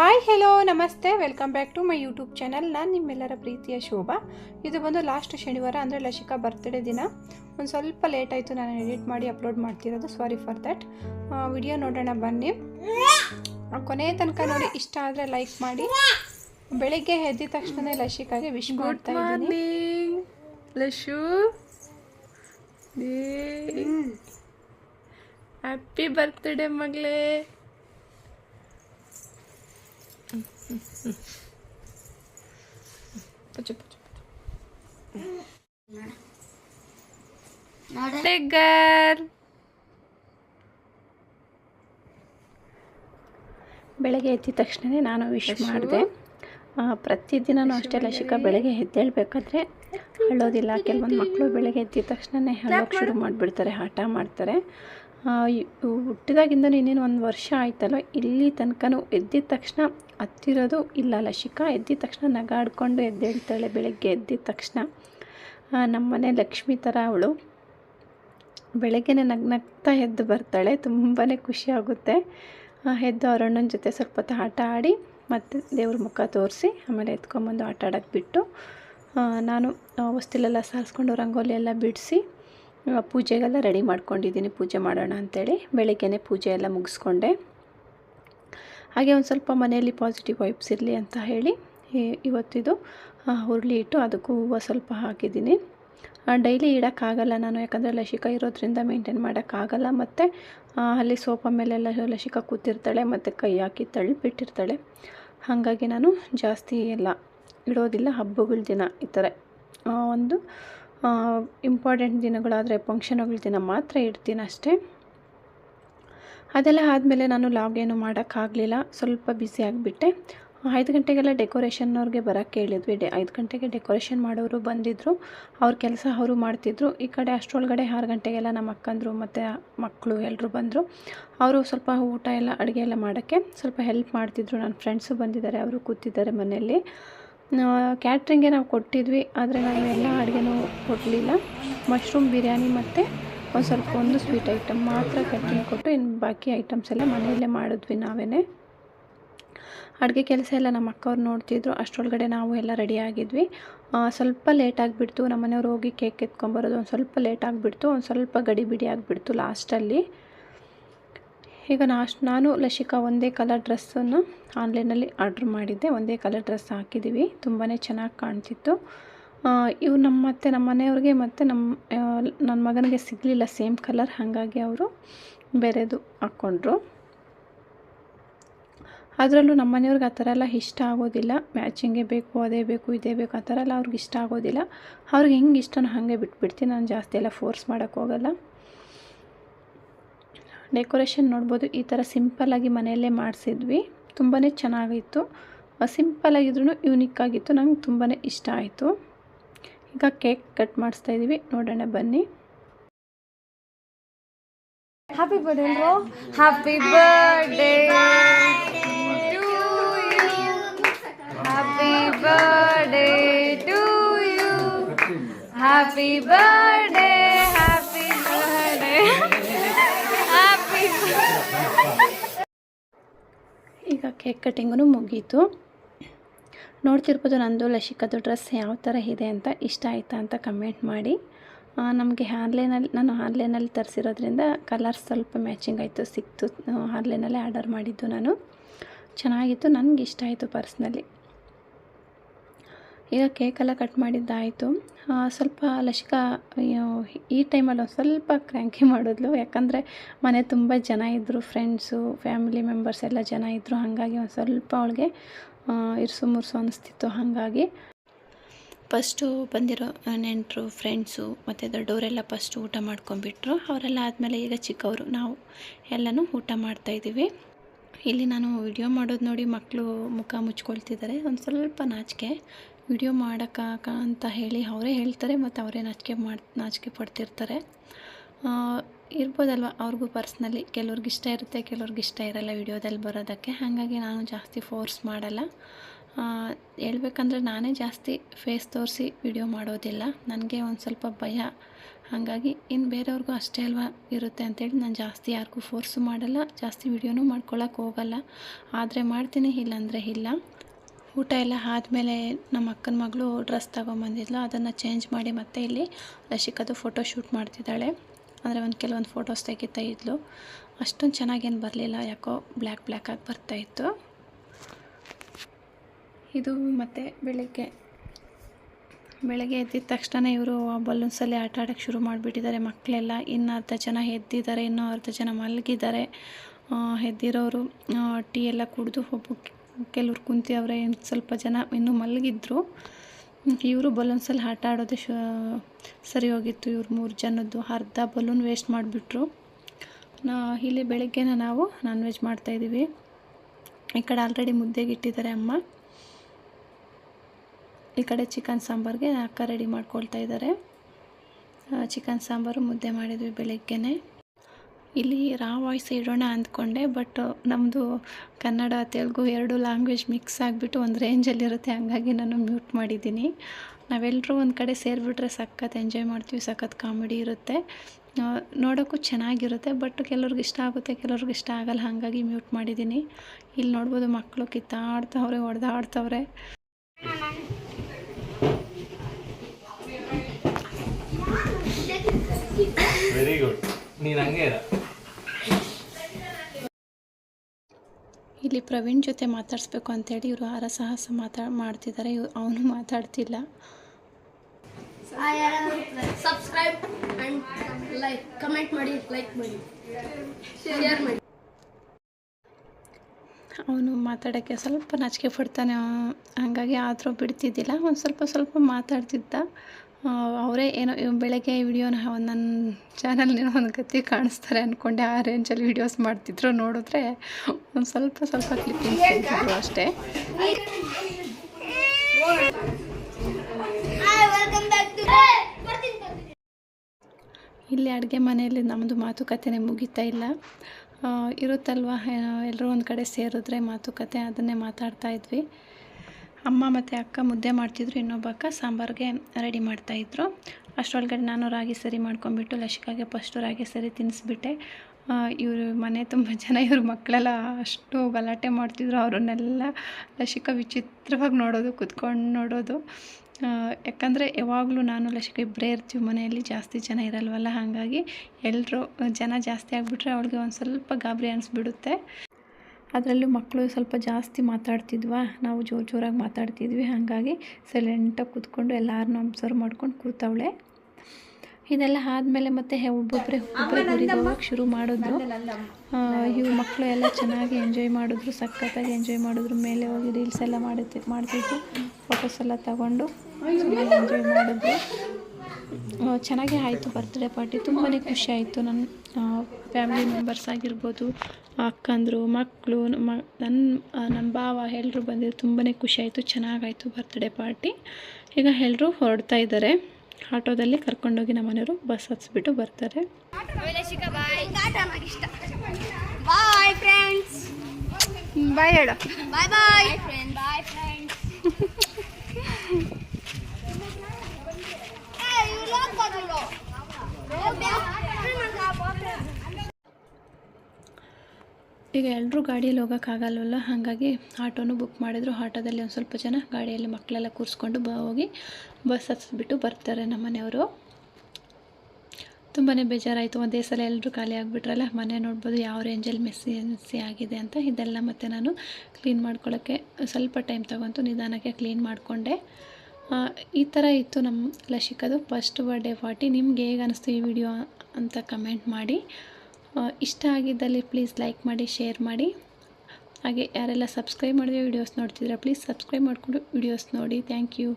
Hi hello ನಮಸ್ತೆ. Welcome back to my YouTube channel ನಾನು ನಿಮ್ಮೆಲ್ಲರ ಪ್ರೀತಿಯ ಶೋಭಾ. ಇದು ಬಂದು ಲಾಸ್ಟ್ ಶನಿವಾರ ಅಂದರೆ ಲಸಿಕಾ ಬರ್ತ್ಡೇ ದಿನ. ಒಂದು ಸ್ವಲ್ಪ ಲೇಟ್ ಆಯಿತು ನಾನು ಎಡಿಟ್ ಮಾಡಿ ಅಪ್ಲೋಡ್ ಮಾಡ್ತಿರೋದು. ಸಾರಿ ಫಾರ್ ದ್ಯಾಟ್ ವಿಡಿಯೋ ನೋಡೋಣ ಬನ್ನಿ. ಕೊನೆಯ ಕೊನೆ ತನಕ ನೋಡಿ ಇಷ್ಟ ಆದರೆ ಲೈಕ್ ಮಾಡಿ. ಬೆಳಿಗ್ಗೆ ಎದ್ದಿದ ತಕ್ಷಣ ಲಸಿಕಾಗೆ ವಿಶ್ ಮಾಡ್ತಾ ಇದ್ದೀನಿ. ಲಶು. ಹ್ಯಾಪಿ ಬರ್ತ್ಡೇ ಮಗಳೇ. ಬೆಳಗ್ಗೆ ಎದ್ದ ತಕ್ಷಣವೇ ನಾನು ವಿಶ್ ಮಾಡಿದೆ. ಪ್ರತಿದಿನವೂ ಅಷ್ಟೇ ಲಶಿಕಾ ಬೆಳಗ್ಗೆ ಎದ್ದೇಳಬೇಕಾದ್ರೆ ಅಳೋದಿಲ್ಲ ಕೆಲವೊಂದು ಮಕ್ಕಳು ಬೆಳಗ್ಗೆ ಎದ್ದಿದ ತಕ್ಷಣನೇ ಅಳೋಕ್ಕೆ ಶುರು ಮಾಡಿಬಿಡ್ತಾರೆ ಹಠ ಮಾಡ್ತಾರೆ. ಹುಟ್ಟಿದಾಗಿಂದನೂ ಇನ್ನೇನು ಒಂದು ವರ್ಷ ಆಯ್ತಲ್ಲ ಇಲ್ಲಿ ತನಕನೂ ಎದ್ದಿದ ತಕ್ಷಣ ಹತ್ತಿರೋದು ಇಲ್ಲ. ಲಶಿಕಾ ಎದ್ದಿದ ತಕ್ಷಣ ನಗಾಡ್ಕೊಂಡು ಎದ್ದೇಳ್ತಾಳೆ ಬೆಳಗ್ಗೆ ಎದ್ದಿದ ತಕ್ಷಣ. ನಮ್ಮ ಮನೆ ಲಕ್ಷ್ಮಿ ಥರ ಅವಳು. ಬೆಳಗ್ಗೆನೆ ನಗ್ನಗ್ತಾ ಎದ್ದು ಬರ್ತಾಳೆ ತುಂಬಾ ಖುಷಿ ಆಗುತ್ತೆ. ಆ, ಎದ್ದು ಅವ್ರ ಅಣ್ಣನ ಜೊತೆ ಸ್ವಲ್ಪ ಹೊತ್ತು ಆಟ ಆಡಿ ಮತ್ತು ದೇವ್ರ ಮುಖ ತೋರಿಸಿ ಆಮೇಲೆ ಎತ್ಕೊಂಬಂದು ಆಟ ಆಡೋಕ್ಕೆ ಬಿಟ್ಟು ನಾನು ವಸ್ತಿಲೆಲ್ಲ ಸಾರಿಸ್ಕೊಂಡು ರಂಗೋಲಿ ಎಲ್ಲ ಬಿಡಿಸಿ ಪೂಜೆಗೆಲ್ಲ ರೆಡಿ ಮಾಡ್ಕೊಂಡಿದ್ದೀನಿ. ಪೂಜೆ ಮಾಡೋಣ ಅಂಥೇಳಿ ಬೆಳಗ್ಗೆ ಪೂಜೆ ಎಲ್ಲ ಮುಗಿಸ್ಕೊಂಡೆ. ಹಾಗೆ ಒಂದು ಸ್ವಲ್ಪ ಮನೆಯಲ್ಲಿ ಪಾಸಿಟಿವ್ ವೈಬ್ಸ್ ಇರಲಿ ಅಂತ ಹೇಳಿ ಇವತ್ತಿದು ಹುರುಳಿ ಇಟ್ಟು ಅದಕ್ಕೂ ಹೂವು ಸ್ವಲ್ಪ ಹಾಕಿದ್ದೀನಿ. ಡೈಲಿ ಇಡೋಕ್ಕಾಗಲ್ಲ ನಾನು, ಯಾಕಂದರೆ ಲಸಿಕಾ ಇರೋದ್ರಿಂದ ಮೇಂಟೈನ್ ಮಾಡೋಕ್ಕಾಗಲ್ಲ. ಮತ್ತು ಅಲ್ಲಿ ಸೋಪ ಮೇಲೆಲ್ಲ ಲಸಿಕಾ ಕೂತಿರ್ತಾಳೆ, ಮತ್ತು ಕೈ ಹಾಕಿ ತಳ್ಳಿ ಬಿಟ್ಟಿರ್ತಾಳೆ ಹಾಗಾಗಿ ನಾನು ಜಾಸ್ತಿ ಎಲ್ಲ ಇಡೋದಿಲ್ಲ. ಹಬ್ಬಗಳ ದಿನ ಈ ಥರ ಒಂದು ಇಂಪಾರ್ಟೆಂಟ್ ದಿನಗಳಾದರೆ ಫಂಕ್ಷನ್ಗಳ ದಿನ ಮಾತ್ರ ಇಡ್ತೀನಿ ಅಷ್ಟೇ. ಅದೆಲ್ಲ ಆದಮೇಲೆ ನಾನು ಲಾಗೇನು ಮಾಡೋಕ್ಕಾಗಲಿಲ್ಲ ಸ್ವಲ್ಪ ಬ್ಯುಸಿ ಆಗಿಬಿಟ್ಟೆ. ಐದು ಗಂಟೆಗೆಲ್ಲ ಡೆಕೋರೇಷನ್ನವ್ರಿಗೆ ಬರೋಕ್ಕೆ ಹೇಳಿದ್ವಿ. ಡೆ, ಐದು ಗಂಟೆಗೆ ಡೆಕೋರೇಷನ್ ಮಾಡೋರು ಬಂದಿದ್ದರು ಅವ್ರ ಕೆಲಸ ಅವರು ಮಾಡ್ತಿದ್ರು. ಈ ಕಡೆ ಅಷ್ಟರೊಳಗಡೆ ಆರು ಗಂಟೆಗೆಲ್ಲ ನಮ್ಮ ಅಕ್ಕಂದರು ಮತ್ತು ಮಕ್ಕಳು ಎಲ್ಲರೂ ಬಂದರು. ಅವರು ಸ್ವಲ್ಪ ಊಟ ಎಲ್ಲ, ಅಡುಗೆ ಎಲ್ಲ ಮಾಡೋಕ್ಕೆ ಸ್ವಲ್ಪ ಹೆಲ್ಪ್ ಮಾಡ್ತಿದ್ರು. ನನ್ನ ಫ್ರೆಂಡ್ಸು ಬಂದಿದ್ದಾರೆ, ಅವರು ಕೂತಿದ್ದಾರೆ ಮನೆಯಲ್ಲಿ. ಕ್ಯಾಟ್ರಿಂಗ್ಗೆ ನಾವು ಕೊಟ್ಟಿದ್ವಿ, ಆದರೆ ನಾನು ಎಲ್ಲ ಅಡುಗೆನೂ ಕೊಡಲಿಲ್ಲ. ಮಶ್ರೂಮ್ ಬಿರಿಯಾನಿ ಮತ್ತು ಒಂದು ಸ್ವಲ್ಪ ಒಂದು ಸ್ವೀಟ್ ಐಟಮ್ ಮಾತ್ರ ಕ್ಯಾಟ್ರಿಂಗ್ ಕೊಟ್ಟು ಇನ್ನು ಬಾಕಿ ಐಟಮ್ಸ್ ಎಲ್ಲ ಮನೆಯಲ್ಲೇ ಮಾಡಿದ್ವಿ ನಾವೇ ಅಡುಗೆ ಕೆಲಸ ಎಲ್ಲ ನಮ್ಮ ಅಕ್ಕವ್ರು ನೋಡ್ತಿದ್ರು ಅಷ್ಟರೊಳಗಡೆ ನಾವು ಎಲ್ಲ ರೆಡಿ ಆಗಿದ್ವಿ. ಸ್ವಲ್ಪ ಲೇಟ್ ಆಗಿಬಿಡ್ತು ನಮ್ಮ ಮನೆಯವ್ರು ಹೋಗಿ ಕೇಕ್ ಎತ್ಕೊಂಬರೋದು ಒಂದು ಸ್ವಲ್ಪ ಲೇಟ್ ಆಗಿಬಿಡ್ತು, ಒಂದು ಸ್ವಲ್ಪ ಗಡಿಬಿಡಿ ಆಗಿಬಿಡ್ತು ಲಾಸ್ಟಲ್ಲಿ ಈಗ ನಾಶ್ ನಾನು ಲಶಿಕಾ ಒಂದೇ ಕಲರ್ ಡ್ರೆಸ್ಸನ್ನು ಆನ್ಲೈನಲ್ಲಿ ಆರ್ಡ್ರ್ ಮಾಡಿದ್ದೆ. ಒಂದೇ ಕಲರ್ ಡ್ರೆಸ್ ಹಾಕಿದ್ದೀವಿ ತುಂಬಾ ಚೆನ್ನಾಗಿ ಕಾಣ್ತಿತ್ತು. ಇವು ನಮ್ಮ ಮತ್ತು ನಮ್ಮ ಮನೆಯವ್ರಿಗೆ ಮತ್ತು ನಮ್ಮ ನನ್ನ ಮಗನಿಗೆ ಸಿಗಲಿಲ್ಲ ಸೇಮ್ ಕಲರ್ ಹಾಗಾಗಿ ಅವರು ಬೇರೆದು ಹಾಕ್ಕೊಂಡ್ರು ಅದರಲ್ಲೂ ನಮ್ಮ ಮನೆಯವ್ರಿಗೆ ಆ ಥರ ಎಲ್ಲ ಇಷ್ಟ ಆಗೋದಿಲ್ಲ. ಮ್ಯಾಚಿಂಗೇ ಬೇಕು, ಅದೇ ಬೇಕು, ಇದೇ ಬೇಕು, ಆ ಥರ ಎಲ್ಲ ಅವ್ರಿಗೆ ಇಷ್ಟ ಆಗೋದಿಲ್ಲ. ಅವ್ರಿಗೆ ಹೆಂಗೆ ಇಷ್ಟನೋ ಹಾಗೆ ಬಿಟ್ಬಿಡ್ತೀನಿ. ನಾನು ಜಾಸ್ತಿ ಎಲ್ಲ ಫೋರ್ಸ್ ಮಾಡೋಕ್ಕೆ ಹೋಗಲ್ಲ. ಡೆಕೋರೇಷನ್ ನೋಡ್ಬೋದು, ಈ ಥರ ಸಿಂಪಲ್ಲಾಗಿ ಮನೆಯಲ್ಲೇ ಮಾಡಿಸಿದ್ವಿ. ತುಂಬಾ ಚೆನ್ನಾಗಿತ್ತು. ಸಿಂಪಲ್ಲಾಗಿದ್ರೂ ಯೂನಿಕ್ ಆಗಿತ್ತು, ನಂಗೆ ತುಂಬಾ ಇಷ್ಟ ಆಯಿತು. ಈಗ ಕೇಕ್ ಕಟ್ ಮಾಡಿಸ್ತಾ ಇದ್ದೀವಿ ನೋಡೋಣ ಬನ್ನಿ. Happy birthday happy birthday to you happy birthday to you happy birthday happy birthday happy ಈಗ ಕೇಕ್ ಕಟ್ಟಿಂಗೂ ಮುಗೀತು. ನೋಡ್ತಿರ್ಬೋದು ನಂದು ಲಶಿಕದು ಡ್ರೆಸ್ ಯಾವ ಥರ ಇದೆ ಅಂತ ಇಷ್ಟ ಆಯಿತಾ ಅಂತ ಕಮೆಂಟ್ ಮಾಡಿ. ನಮಗೆ ಆನ್ಲೈನಲ್ಲಿ ನಾನು ಆನ್ಲೈನಲ್ಲಿ ತರಿಸಿರೋದ್ರಿಂದ ಕಲರ್ ಸ್ವಲ್ಪ ಮ್ಯಾಚಿಂಗ್ ಆಯಿತು, ಸಿಕ್ತು. ಆನ್ಲೈನಲ್ಲೇ ಆರ್ಡರ್ ಮಾಡಿದ್ದು ನಾನು. ಚೆನ್ನಾಗಿತ್ತು, ನನಗೆ ಇಷ್ಟ ಆಯಿತು ಪರ್ಸ್ನಲಿ ಈಗ ಕೇಕೆಲ್ಲ ಕಟ್ ಮಾಡಿದ್ದಾಯಿತು. ಸ್ವಲ್ಪ ಲಸಿಕಾ ಈ ಟೈಮಲ್ಲಿ ಒಂದು ಸ್ವಲ್ಪ ಕ್ರ್ಯಾಂಕಿ ಮಾಡಿದ್ಲು. ಯಾಕಂದರೆ ಮನೆ ತುಂಬ ಜನ ಇದ್ದರು ಫ್ರೆಂಡ್ಸು ಫ್ಯಾಮಿಲಿ ಮೆಂಬರ್ಸ್ ಎಲ್ಲ ಜನ ಇದ್ದರು ಹಾಗಾಗಿ ಒಂದು ಸ್ವಲ್ಪ ಅವಳಿಗೆ ಇರ್ಸು ಮುರ್ಸು ಅನ್ನಿಸ್ತಿತ್ತು ಹಾಗಾಗಿ. ಫಸ್ಟು ಬಂದಿರೋ ನೆಂಟರು ಫ್ರೆಂಡ್ಸು ಮತ್ತು ದೊಡ್ಡವರೆಲ್ಲ ಫಸ್ಟು ಊಟ ಮಾಡ್ಕೊಂಡ್ಬಿಟ್ರು. ಅವರೆಲ್ಲ ಆದಮೇಲೆ ಈಗ ಚಿಕ್ಕವರು. ನಾವು ಎಲ್ಲನೂ ಊಟ ಮಾಡ್ತಾಯಿದ್ದೀವಿ ಇಲ್ಲಿ ನಾನು ವಿಡಿಯೋ ಮಾಡೋದು ನೋಡಿ ಮಕ್ಕಳು ಮುಖ ಮುಚ್ಕೊಳ್ತಿದ್ದಾರೆ. ಒಂದು ಸ್ವಲ್ಪ ನಾಚಿಕೆ. ವಿಡಿಯೋ ಮಾಡೋಕ್ಕಾಗ ಅಂತ ಹೇಳಿ ಅವರೇ ಹೇಳ್ತಾರೆ ಮತ್ತು ಅವರೇ ನಾಚಿಕೆ ಮಾಡಿ, ನಾಚಿಕೆ ಪಡ್ತಿರ್ತಾರೆ. ಇರ್ಬೋದಲ್ವ ಅವ್ರಿಗೂ ಪರ್ಸ್ನಲಿ? ಕೆಲವ್ರಿಗೆ ಇಷ್ಟ ಇರುತ್ತೆ, ಕೆಲವ್ರಿಗೆ ಇಷ್ಟ ಇರಲ್ಲ ವಿಡಿಯೋದಲ್ಲಿ ಬರೋದಕ್ಕೆ. ಹಾಗಾಗಿ ನಾನು ಜಾಸ್ತಿ ಫೋರ್ಸ್ ಮಾಡಲ್ಲ. ಹೇಳ್ಬೇಕಂದ್ರೆ ನಾನೇ ಜಾಸ್ತಿ ಫೇಸ್ ತೋರಿಸಿ ವಿಡಿಯೋ ಮಾಡೋದಿಲ್ಲ. ನನಗೆ ಒಂದು ಸ್ವಲ್ಪ ಭಯ. ಹಾಗಾಗಿ ಇನ್ನು ಬೇರೆಯವ್ರಿಗೂ ಅಷ್ಟೇ ಅಲ್ವಾ ಇರುತ್ತೆ ಅಂತೇಳಿ ನಾನು ಜಾಸ್ತಿ ಯಾರಿಗೂ ಫೋರ್ಸು ಮಾಡಲ್ಲ, ಜಾಸ್ತಿ ವಿಡಿಯೋನೂ ಮಾಡ್ಕೊಳ್ಳೋಕೆ ಹೋಗಲ್ಲ. ಆದರೆ ಮಾಡ್ತೀನಿ, ಇಲ್ಲಾಂದರೆ ಇಲ್ಲ. ಊಟ ಎಲ್ಲ ಆದಮೇಲೆ ನಮ್ಮ ಅಕ್ಕನ ಮಗಳು ಡ್ರೆಸ್ ತಗೊಂಬಂದಿದ್ಲು, ಅದನ್ನು ಚೇಂಜ್ ಮಾಡಿ ಮತ್ತೆ ಇಲ್ಲಿ ರಶಿಕದು ಫೋಟೋ ಶೂಟ್ ಮಾಡ್ತಿದ್ದಾಳೆ. ಅಂದರೆ ಒಂದು ಕೆಲವೊಂದು ಫೋಟೋಸ್ ತೆಗಿತಾ ಇದ್ಲು. ಅಷ್ಟೊಂದು ಚೆನ್ನಾಗೇನು ಬರಲಿಲ್ಲ, ಯಾಕೋ ಬ್ಲ್ಯಾಕ್ ಬ್ಲ್ಯಾಕಾಗಿ ಬರ್ತಾಯಿತ್ತು ಇದು ಮತ್ತು ಬೆಳಗ್ಗೆ ಬೆಳಗ್ಗೆ ಎದ್ದಿದ ತಕ್ಷಣ ಇವರು ಬಲೂನ್ಸಲ್ಲಿ ಆಟ ಆಡೋಕ್ಕೆ ಶುರು ಮಾಡಿಬಿಟ್ಟಿದ್ದಾರೆ ಮಕ್ಕಳೆಲ್ಲ ಇನ್ನು ಅರ್ಧ ಜನ ಎದ್ದಿದ್ದಾರೆ, ಇನ್ನೂ ಅರ್ಧ ಜನ ಮಲಗಿದ್ದಾರೆ. ಎದ್ದಿರೋರು ಟೀ ಎಲ್ಲ ಕುಡಿದು ಒಬ್ಬ ಕೆಲವ್ರು ಕುಂತಿ ಇನ್ನು ಸ್ವಲ್ಪ ಜನ ಇನ್ನೂ ಮಲಗಿದ್ರು. ಇವರು ಬಲೂನ್ಸಲ್ಲಿ ಆಟ ಆಡೋದೇ ಶ, ಸರಿ ಹೋಗಿತ್ತು. ಇವ್ರು ಮೂರು ಜನದ್ದು ಅರ್ಧ ಬಲೂನ್ ವೇಸ್ಟ್ ಮಾಡಿಬಿಟ್ರು. ನಾ, ಇಲ್ಲಿ ಬೆಳಗ್ಗೆನ ನಾವು ನಾನ್ ವೆಜ್ ಮಾಡ್ತಾಯಿದ್ದೀವಿ ಈ ಕಡೆ ಆಲ್ರೆಡಿ ಮುದ್ದೆಗೆ ಇಟ್ಟಿದ್ದಾರೆ ಅಮ್ಮ. ಈ ಕಡೆ ಚಿಕನ್ ಸಾಂಬಾರಿಗೆ ಅಕ್ಕ ರೆಡಿ ಮಾಡ್ಕೊಳ್ತಾ ಇದ್ದಾರೆ ಚಿಕನ್ ಸಾಂಬಾರು ಮುದ್ದೆ ಮಾಡಿದ್ವಿ ಬೆಳಗ್ಗೆನೆ. ಇಲ್ಲಿ ರಾ ವಾಯ್ಸ್ ಇಡೋಣ ಅಂದ್ಕೊಂಡೆ ಬಟ್ ನಮ್ಮದು ಕನ್ನಡ, ತೆಲುಗು ಎರಡು ಲ್ಯಾಂಗ್ವೇಜ್ ಮಿಕ್ಸ್ ಆಗಿಬಿಟ್ಟು ಒಂದು ರೇಂಜಲ್ಲಿರುತ್ತೆ ಹಂಗಾಗಿ ನಾನು ಮ್ಯೂಟ್ ಮಾಡಿದ್ದೀನಿ. ನಾವೆಲ್ಲರೂ ಒಂದು ಕಡೆ ಸೇರಿಬಿಟ್ರೆ ಸಖತ್ ಎಂಜಾಯ್ ಮಾಡ್ತೀವಿ, ಸಖತ್ ಕಾಮಿಡಿ ಇರುತ್ತೆ. ನೋಡೋಕ್ಕೂ ಚೆನ್ನಾಗಿರುತ್ತೆ ಬಟ್ ಕೆಲವ್ರಿಗೆ ಇಷ್ಟ ಆಗುತ್ತೆ, ಕೆಲವ್ರಿಗೆ ಇಷ್ಟ ಆಗಲ್ಲ, ಹಾಗಾಗಿ ಮ್ಯೂಟ್ ಮಾಡಿದ್ದೀನಿ. ಇಲ್ಲಿ ನೋಡ್ಬೋದು ಮಕ್ಕಳು ಕಿತ್ತಾಡ್ತವ್ರೆ ಹೊಡೆದಾಡ್ತವ್ರೆ ವೆರಿ ಗುಡ್ ನೀನು ಹಂಗೆ ಇಲ್ಲಿ ಪ್ರವೀಣ್ ಜೊತೆ ಮಾತಾಡಿಸ್ಬೇಕು ಅಂತೇಳಿ ಇವರು ಹರಸಾಹಸ ಮಾತಾ ಮಾಡ್ತಿದ್ದಾರೆ ಇವ್ ಅವನು ಮಾತಾಡ್ತಿಲ್ಲ. ಸಬ್ಸ್ಕ್ರೈಬ್ ಲೈಕ್ ಕಮೆಂಟ್ ಮಾಡಿ ಲೈಕ್ ಮಾಡಿ ಶೇರ್ ಮಾಡಿ. ಅವನು ಮಾತಾಡೋಕ್ಕೆ ಸ್ವಲ್ಪ ನಾಚಿಕೆ ಪಡ್ತಾನೆ. ಹಂಗಾಗಿ ಆದರೂ ಬಿಡ್ತಿದ್ದಿಲ್ಲ. ಒಂದು ಸ್ವಲ್ಪ ಸ್ವಲ್ಪ ಮಾತಾಡ್ತಿದ್ದ. ಅವರೇ ಏನೋ ಬೆಳಗ್ಗೆ ವಿಡಿಯೋನ ನನ್ನ ಚಾನಲ್ನೇನೋ ಒಂದು ಗತಿ ಕಾಣಿಸ್ತಾರೆ ಅಂದ್ಕೊಂಡೆ ಆ ರೇಂಜಲ್ಲಿ ವಿಡಿಯೋಸ್ ಮಾಡ್ತಿದ್ರು ನೋಡಿದ್ರೆ ಒಂದು ಸ್ವಲ್ಪ ಸ್ವಲ್ಪ ಕ್ಲಿಪ್ಪಿಂಗ್ಸ್ ಇರ್ತಿದ್ರು ಅಷ್ಟೇ. ಇಲ್ಲಿ ಅಡುಗೆ ಮನೆಯಲ್ಲಿ ನಮ್ಮದು ಮಾತುಕತೆನೇ ಮುಗಿತಾ ಇಲ್ಲ. ಇರುತ್ತಲ್ವ ಎಲ್ಲರೂ ಒಂದು ಕಡೆ ಸೇರಿದ್ರೆ ಮಾತುಕತೆ, ಅದನ್ನೇ ಮಾತಾಡ್ತಾ ಇದ್ವಿ. ಅಮ್ಮ ಮತ್ತು ಅಕ್ಕ ಮುದ್ದೆ ಮಾಡ್ತಿದ್ರು, ಇನ್ನೊಬ್ಬ ಅಕ್ಕ ಸಾಂಬಾರಿಗೆ ರೆಡಿ ಮಾಡ್ತಾಯಿದ್ರು ಅಷ್ಟರೊಳಗಡೆ ನಾನು ರಾಗಿ ಸರಿ ಮಾಡ್ಕೊಂಬಿಟ್ಟು ಲಸಿಕಾಗೆ ಫಸ್ಟು ರಾಗಿ ಸರಿ ತಿನ್ನಿಸ್ಬಿಟ್ಟೆ ಇವರು ಮನೆ ತುಂಬ ಜನ, ಇವ್ರ ಮಕ್ಕಳೆಲ್ಲ ಅಷ್ಟು ಗಲಾಟೆ ಮಾಡ್ತಿದ್ರು. ಅವ್ರನ್ನೆಲ್ಲ ಲಶಿಕಾ ವಿಚಿತ್ರವಾಗಿ ನೋಡೋದು, ಕುತ್ಕೊಂಡು ನೋಡೋದು. ಯಾಕಂದರೆ ಯಾವಾಗಲೂ ನಾನು ಲಸಿಕ ಇಬ್ಬರೇ ಇರ್ತೀವಿ ಮನೆಯಲ್ಲಿ, ಜಾಸ್ತಿ ಜನ ಇರಲ್ವಲ್ಲ? ಹಾಗಾಗಿ ಎಲ್ಲರೂ ಜನ ಜಾಸ್ತಿ ಆಗಿಬಿಟ್ರೆ ಅವಳಿಗೆ ಒಂದು ಸ್ವಲ್ಪ ಗಾಬರಿ ಅನಿಸ್ಬಿಡುತ್ತೆ. ಅದರಲ್ಲೂ ಮಕ್ಕಳು ಸ್ವಲ್ಪ ಜಾಸ್ತಿ ಮಾತಾಡ್ತಿದ್ವಾ? ನಾವು ಜೋರು ಜೋರಾಗಿ ಮಾತಾಡ್ತಿದ್ವಿ. ಹಾಗಾಗಿ ಸೈಲೆಂಟಾಗಿ ಕೂತ್ಕೊಂಡು ಎಲ್ಲರನ್ನೂ ಅಬ್ಸರ್ವ್ ಮಾಡ್ಕೊಂಡು ಕೂತವಳೆ. ಇದೆಲ್ಲ ಆದಮೇಲೆ ಮತ್ತೆ ಒಬ್ಬೊಬ್ಬರೇ ಒಬ್ಬರೇ ಊರಿಗೆ ಶುರು ಮಾಡಿದ್ರು. ಇವು ಮಕ್ಕಳು ಎಲ್ಲ ಚೆನ್ನಾಗಿ ಎಂಜಾಯ್ ಮಾಡಿದ್ರು ಸಖತ್ತಾಗಿ ಎಂಜಾಯ್ ಮಾಡಿದ್ರು. ಮೇಲೆ ಹೋಗಿ ರೀಲ್ಸ್ ಎಲ್ಲ ಮಾಡುತ್ತೆ ಮಾಡ್ತಿದ್ರು ಫೋಟೋಸ್ ಎಲ್ಲ ತಗೊಂಡು ಚೆನ್ನಾಗಿ ಎಂಜಾಯ್ ಮಾಡಿದ್ರು. ಚೆನ್ನಾಗೇ ಆಯಿತು ಬರ್ತ್ಡೇ ಪಾರ್ಟಿ ತುಂಬಾ ಖುಷಿ ಆಯಿತು. ನನ್ನ ಫ್ಯಾಮಿಲಿ ಮೆಂಬರ್ಸ್ ಆಗಿರ್ಬೋದು ಅಕ್ಕಂದರು ಮಕ್ಕಳು ನಮ್ಮ ನನ್ನ ನಮ್ಮ ಭಾವ ಎಲ್ಲರೂ ಬಂದಿದ್ದು ತುಂಬಾ ಖುಷಿ ಆಯಿತು. ಚೆನ್ನಾಗಾಯಿತು ಬರ್ತ್ಡೇ ಪಾರ್ಟಿ ಈಗ ಎಲ್ಲರೂ ಹೊರಡ್ತಾ ಇದ್ದಾರೆ ಆಟೋದಲ್ಲಿ ಕರ್ಕೊಂಡೋಗಿ ನಮ್ಮ ಮನೆಯವರು ಬಸ್ ಹತ್ಸ್ಬಿಟ್ಟು ಬರ್ತಾರೆ. ಬಾಯ್ ಫ್ರೆಂಡ್ಸ್ ಬಾಯ್ ಹೇಳು. ಬಾಯ್ ಬಾಯ್ ಫ್ರೆಂಡ್ ಬಾಯ್ ಫ್ರೆಂಡ್ಸ್ ಈಗ ಎಲ್ಲರೂ ಗಾಡಿಯಲ್ಲಿ ಹೋಗೋಕ್ಕಾಗಲ್ವಲ್ಲ? ಹಾಗಾಗಿ ಆಟೋನು ಬುಕ್ ಮಾಡಿದ್ರು. ಆಟೋದಲ್ಲಿ ಒಂದು ಸ್ವಲ್ಪ ಜನ ಗಾಡಿಯಲ್ಲಿ ಮಕ್ಕಳೆಲ್ಲ ಕೂರಿಸ್ಕೊಂಡು ಬ ಹೋಗಿ ಬಸ್ ಹತ್ಸ್ಬಿಟ್ಟು ಬರ್ತಾರೆ ನಮ್ಮ ಮನೆಯವರು ತುಂಬಾ ಬೇಜಾರಾಯಿತು. ಒಂದೇ ಸಲ ಎಲ್ಲರೂ ಖಾಲಿ ಆಗಿಬಿಟ್ರಲ್ಲ? ಮನೆ ನೋಡ್ಬೋದು, ಯಾವ ರೇಂಜಲ್ಲಿ ಮೆಸ್ಸಿ ಮೆಸ್ಸಿ ಆಗಿದೆ ಅಂತ. ಇದೆಲ್ಲ ಮತ್ತೆ ನಾನು ಕ್ಲೀನ್ ಮಾಡ್ಕೊಳ್ಳೋಕ್ಕೆ ಸ್ವಲ್ಪ ಟೈಮ್ ತಗೊಂತು ನಿಧಾನಕ್ಕೆ ಕ್ಲೀನ್ ಮಾಡಿಕೊಂಡೆ. ಈ ಥರ ಇತ್ತು ನಮ್ಮ ಲಸಿಕದು ಫಸ್ಟ್ ಬರ್ಡೇ ಪಾರ್ಟಿ ನಿಮ್ಗೆ ಹೇಗೆ ಅನಿಸ್ತು ಈ ವಿಡಿಯೋ ಅಂತ ಕಮೆಂಟ್ ಮಾಡಿ. ಇಷ್ಟ ಆಗಿದ್ದಲ್ಲಿ ಪ್ಲೀಸ್ ಲೈಕ್ ಮಾಡಿ ಶೇರ್ ಮಾಡಿ. ಹಾಗೆ ಯಾರೆಲ್ಲ ಸಬ್ಸ್ಕ್ರೈಬ್ ಮಾಡಿದ್ರೆ ವೀಡಿಯೋಸ್ ನೋಡ್ತಿದ್ರೆ ಪ್ಲೀಸ್ ಸಬ್ಸ್ಕ್ರೈಬ್ ಮಾಡಿಕೊಂಡು ವೀಡಿಯೋಸ್ ನೋಡಿ. Thank you